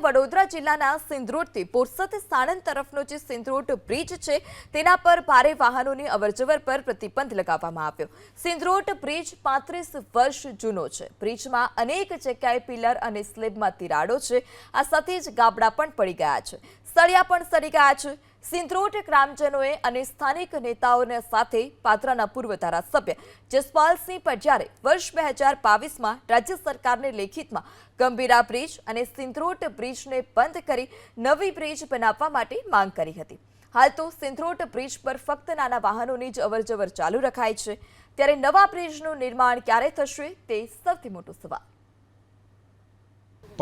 વડોદરા જિલ્લાના સિંધરોડથી પોરસદ સાણંદ તરફનો જે સિંધરોડ બ્રિજ છે, તેના પર ભારે વાહનોની અવરજવર પર પ્રતિબંધ લગાવવામાં આવ્યો. સિંધરોડ બ્રિજ પાંત્રીસ વર્ષ જૂનો છે. બ્રિજમાં અનેક જગ્યાએ પિલર અને સ્લેબમાં તિરાડો છે. આ સાથે જ ગાબડા પણ પડી ગયા છે. સળિયા પણ સડી ગયા છે. સિંધરોડ ગ્રામજનોએ અને સ્થાનિક નેતાઓને સાથે પાત્રાના પૂર્વ ધારાસભ્ય જસપાલસિંહ પઢિયારે વર્ષ બે હજાર બાવીસમાં રાજ્ય સરકારને લેખિતમાં ગંભીરા બ્રિજ અને સિંદ્રોટ બ્રિજને બંધ કરી નવી બ્રિજ બનાવવા માટે માંગ કરી હતી. હાલ તો સિંદ્રોટ બ્રિજ પર ફક્ત નાના વાહનોની જ અવરજવર ચાલુ રખાય છે. ત્યારે નવા બ્રિજનું નિર્માણ ક્યારે થશે તે સૌથી મોટો સવાલ.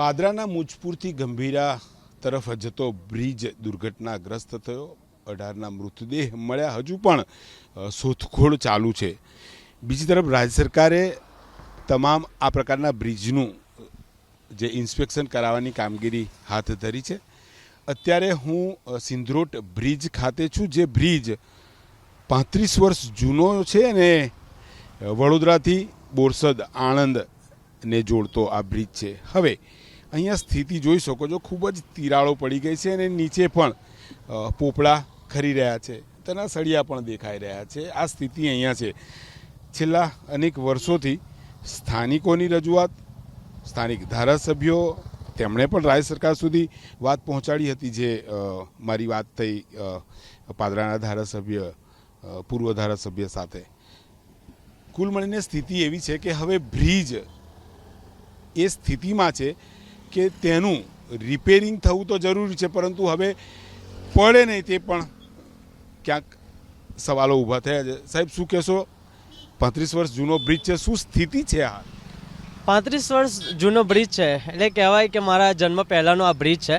પાદરાના મુજપુરથી ગંભીરા તરફ જતો બ્રિજ દુર્ઘટનાગ્રસ્ત થયો. અઢારના મૃતદેહ મળ્યા. હજુ પણ શોધખોળ ચાલુ છે. બીજી તરફ રાજ્ય સરકારે તમામ આ પ્રકારના બ્રિજનું, જે ઇન્સ્પેક્શન કરાવવાની કામગીરી હાથ ધરી છે. અત્યારે હું સિંધરોટ બ્રિજ ખાતે છું, જે બ્રિજ પાંત્રીસ વર્ષ જૂનો છે અને વડોદરાથી બોરસદ આણંદને જોડતો આ બ્રિજ છે. હવે અહીંયા સ્થિતિ જોઈ શકો છો, ખૂબ જ તિરાડો પડી ગઈ છે અને નીચે પણ પોપળા ખરી રહ્યા છે, તેના સળિયા પણ દેખાઈ રહ્યા છે. આ સ્થિતિ અહીંયા છે. છેલ્લા અનેક વર્ષોથી સ્થાનિકોની રજૂઆત, સ્થાનિક ધારાસભ્યો, તેમણે પણ રાજ્ય સરકાર સુધી વાત પહોંચાડી હતી જે મારી વાત થઈ પાદરાના ધારાસભ્ય પૂર્વ ધારાસભ્ય સાથે. કુલ મળીને સ્થિતિ એવી છે કે હવે બ્રિજ એ સ્થિતિમાં છે કે તેનું રિપેરિંગ થવું તો જરૂરી છે, પરંતુ હવે પડે નહીં તે પણ ક્યાંક સવાલો ઊભા થયા છે. સાહેબ, શું કહેશો? પાંત્રીસ વર્ષ જૂનો બ્રિજ છે. શું સ્થિતિ છે આ? પાંત્રીસ વર્ષ જૂનો બ્રિજ છે. એટલે કહેવાય કે મારા જન્મ પહેલાંનો આ બ્રિજ છે.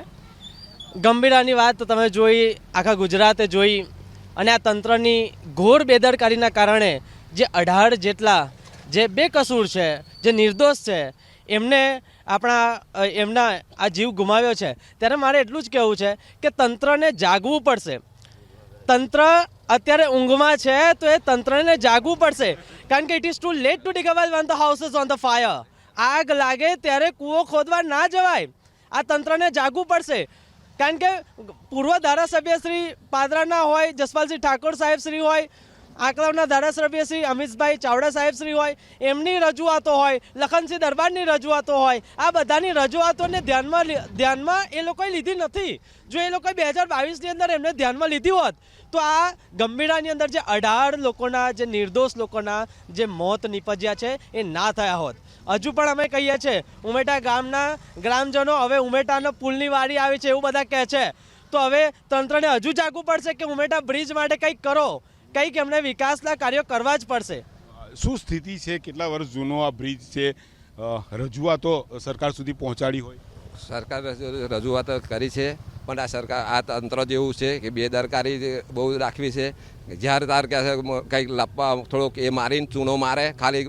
ગંભીરાની વાત તમે જોઈ, આખા ગુજરાતે જોઈ, અને આ તંત્રની ઘોર બેદરકારીના કારણે જે અઢાર જેટલા જે બેકસૂર છે, જે નિર્દોષ છે, એમને આપણા એમના આ જીવ ગુમાવ્યો છે, ત્યારે મારે એટલું જ કહેવું છે કે તંત્રને જાગવું પડશે. તંત્ર અત્યારે ઊંઘમાં છે, તો એ તંત્રને જાગવું પડશે. કારણ કે it is too late to dig a well when the house on the fire આગ લાગે ત્યારે કૂવો ખોદવા ના જવાય. આ તંત્રને જાગવું પડશે. કારણ કે પૂર્વ ધારાસભ્ય શ્રી પાદરાના હોય, જસપાલસિંહ ઠાકોર સાહેબ શ્રી હોય આંકલાવના ધારાસભ્ય શ્રી અમિતભાઈ ચાવડા સાહેબ શ્રી હોય, એમની રજૂઆતો હોય, લખનસિંહ દરબારની રજૂઆતો હોય, આ બધાની રજૂઆતોને ધ્યાનમાં ધ્યાનમાં એ લોકોએ લીધી નથી. જો એ લોકોએ બે હજાર બાવીસની અંદર એમને ધ્યાનમાં લીધી હોત, તો આ ગંભીરાની અંદર જે અઢાર લોકોના, જે નિર્દોષ લોકોના જે મોત નીપજ્યા છે, એ ના થયા હોત. હજુ પણ અમે કહીએ છીએ, ઉમેટા ગામના ગ્રામજનો હવે ઉમેટાનો પુલની વારી આવી છે એવું બધા કહે છે. તો હવે તંત્રને હજુ જાગવું પડશે કે ઉમેટા બ્રિજ માટે કંઈક કરો. કંઈક એમને વિકાસના કાર્યો કરવા જ પડશે. શું સ્થિતિ છે? કેટલા વર્ષ જૂનો આ બ્રિજ છે? રજૂઆતો સરકાર સુધી પહોંચાડી હોય. સરકાર રજૂઆતો રજૂઆત કરી છે. પણ આ સરકાર આ તંત્ર જેવું છે કે બેદરકારી બહુ રાખવી છે. જ્યારે તાર કહે છે કંઈક લપવા થોડોક એ મારીને ચૂનો મારે ખાલી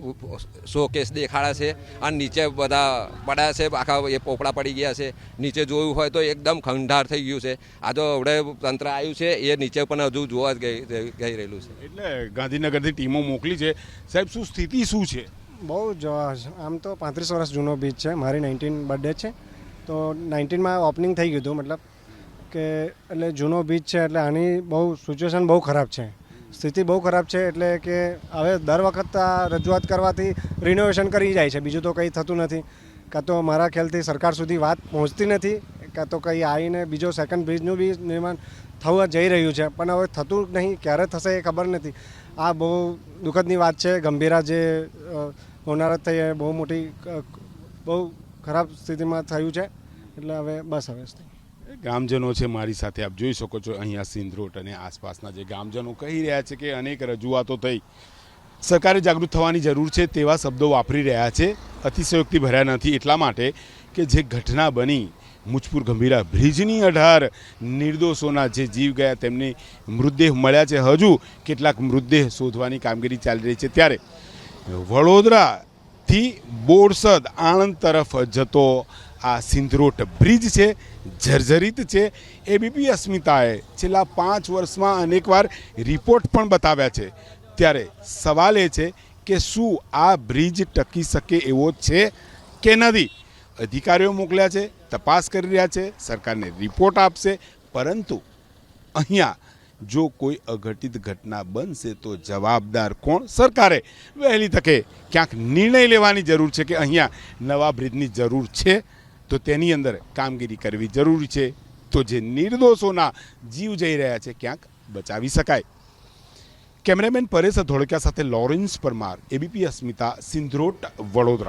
શો કેસ દેખાડે છે અને નીચે બધા પડ્યા છે આખા એ પોપડા પડી ગયા છે. નીચે જોયું હોય તો એકદમ ખંડાર થઈ ગયું છે. આ તો હવે તંત્ર આવ્યું છે એ નીચે પણ હજુ જોવા જ ગઈ ગઈ રહેલું છે. એટલે ગાંધીનગરથી ટીમો મોકલી છે. સાહેબ શું સ્થિતિ શું છે? બહુ જ આમ તો પાંત્રીસ વર્ષ જૂનો બીચ છે. મારી નાઇન્ટીન બર્થડે છે. તો નાઇન્ટીનમાં ઓપનિંગ થઈ ગયું હતું મતલબ કે એટલે જૂનો બીચ છે, એટલે આની બહુ સિચ્યુએશન બહુ ખરાબ છે. સ્થિતિ બહુ ખરાબ છે, એટલે કે હવે દર વખત આ રજૂઆત કરવાથી રિનોવેશન કરી જાય છે, બીજું તો કંઈ થતું નથી. કાં તો મારા ખ્યાલથી સરકાર સુધી વાત પહોંચતી નથી, કાં તો કંઈ આવીને બીજો સેકન્ડ બ્રિજનું બી નિર્માણ થવા જઈ રહ્યું છે, પણ હવે થતું નહીં, ક્યારે થશે એ ખબર નથી. આ બહુ દુઃખદની વાત છે, ગંભીરા જે હોનારત થઈ એ બહુ મોટી બહુ ખરાબ સ્થિતિમાં થયું છે, એટલે હવે બસ હવે ગામજનો છે મારી સાથે, આપ જોઈ શકો છો અહીંયા સિંધરોટ અને આસપાસના જે ગામજનો કહી રહ્યા છે કે અનેક રજૂઆતો થઈ. સરકારે જાગૃત થવાની જરૂર છે તેવા શબ્દો વાપરી રહ્યા છે. અતિશયોક્તિ ભર્યા નથી. એટલા માટે કે જે ઘટના બની, મુજપુર ગંભીરા બ્રિજની અઢાર નિર્દોષોના જે જીવ ગયા, તેમને મૃતદેહ મળ્યા છે. હજુ કેટલાક મૃતદેહ શોધવાની કામગીરી ચાલી રહી છે. ત્યારે વડોદરાથી બોરસદ આણંદ તરફ જતો આ સિંધરોટ બ્રિજ છે. જર્જરિત છે. એબીપી અસ્મિતાએ છેલ્લા પાંચ વર્ષમાં અનેકવાર રિપોર્ટ પણ બતાવ્યા છે. ત્યારે સવાલ એ છે કે શું આ બ્રિજ ટકી શકે એવો છે કે નથી? અધિકારીઓ મોકલ્યા છે, તપાસ કરી રહ્યા છે, સરકારને રિપોર્ટ આપશે. પરંતુ અહીંયા જો કોઈ અઘટિત ઘટના બનશે તો જવાબદાર કોણ? સરકારે વહેલી તકે ક્યાંક નિર્ણય લેવાની જરૂર છે કે અહીંયા નવા બ્રિજની જરૂર છે તો તેની અંદર કામગીરી કરવી જરૂરી છે. તો જે નિર્દોષોના જીવ જઈ રહ્યા છે ક્યાંક બચાવી શકાય. કેમેરામેન પરેશ ધોળકિયા સાથે લોરેન્સ પરમાર, એબીપી અસ્મિતા, સિંધરોટ વડોદરા.